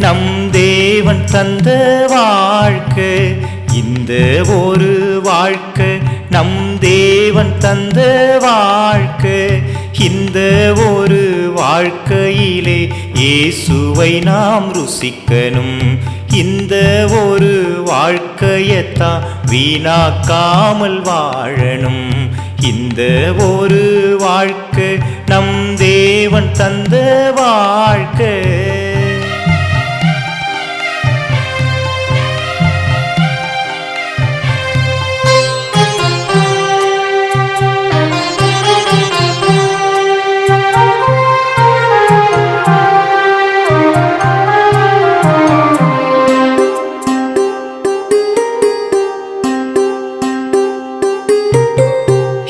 நம் தேவன் தந்த வாழ்க்கை இந்த ஒரு வாழ்க்கை நம் தேவன் தந்த வாழ்க்கை இந்த ஒரு வாழ்க்கையிலே இயேசுவை நாம் ருசிக்கணும். இந்த ஒரு வாழ்க்கையத்தான் வீணாக்காமல் வாழணும். இந்த ஒரு வாழ்க்கை நம் தேவன் தந்த வாழ்க்கை.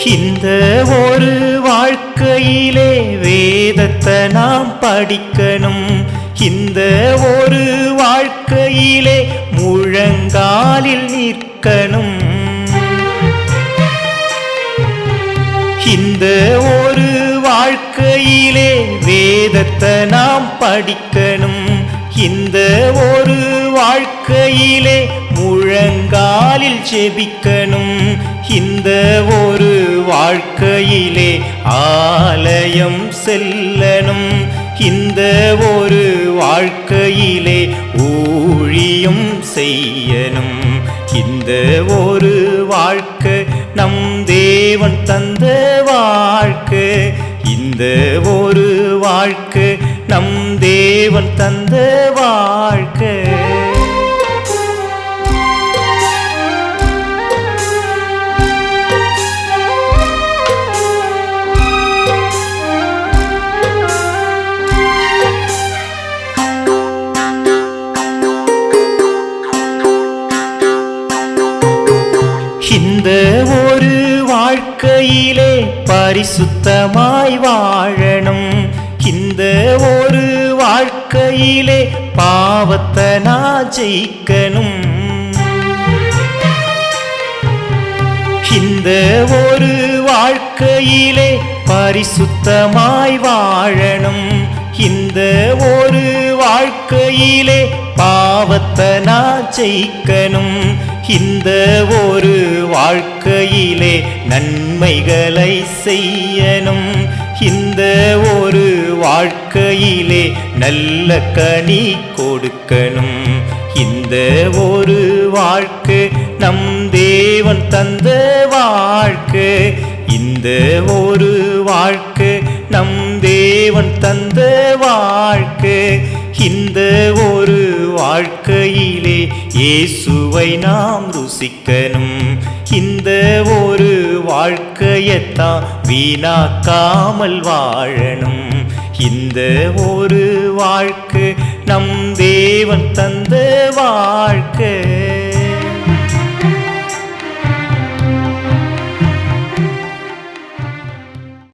இந்த ஒரு வாழ்க்கையிலே வேதத்தை நாம் படிக்கணும். இந்த ஒரு வாழ்க்கையிலே முழங்காலில் நிற்கணும். இந்த ஒரு வாழ்க்கையிலே வேதத்தை நாம் படிக்கணும். இந்த ஒரு வாழ்க்கையிலே முழங்காலில் செபிக்கணும். இந்த ஒரு வாழ்க்கையிலே ஆலயம் செல்லணும். இந்த ஒரு வாழ்க்கையிலே ஊழியம் செய்யணும். இந்த ஒரு வாழ்க்கை நம் தேவன் தந்த வாழ்க்கை. இந்த ஒரு வாழ்க்கை நம் தேவன் தந்த வாழ்க்கை. இந்த ஒரு வாழ்க்கையிலே பரிசுத்தமாய் வாழணும். இந்த ஒரு வாழ்க்கையிலே பாவத்தை நான் ஜெயிக்கணும். இந்த ஒரு வாழ்க்கையிலே பரிசுத்தமாய் வாழணும். இந்த ஒரு வாழ்க்கையிலே பாவத்தை நான் ஜெயிக்கணும். இந்த ஒரு வாழ்க்கையிலே நன்மைகளை செய்யணும். இந்த ஒரு வாழ்க்கையிலே நல்ல கனி கொடுக்கணும். இந்த ஒரு வாழ்க்கை நம் தேவன் தந்த வாழ்க்கை. இந்த ஒரு வாழ்க்கை நம் தேவன் தந்த வாழ்க்கை. இந்த ஒரு வாழ்க்கையிலே இயேசுவை நாம் ருசிக்கணும். இந்த ஒரு வாழ்க்கையத்தான் வீணாக்காமல் வாழணும். இந்த ஒரு வாழ்க்கை நம் தேவன் தந்த வாழ்க்கை.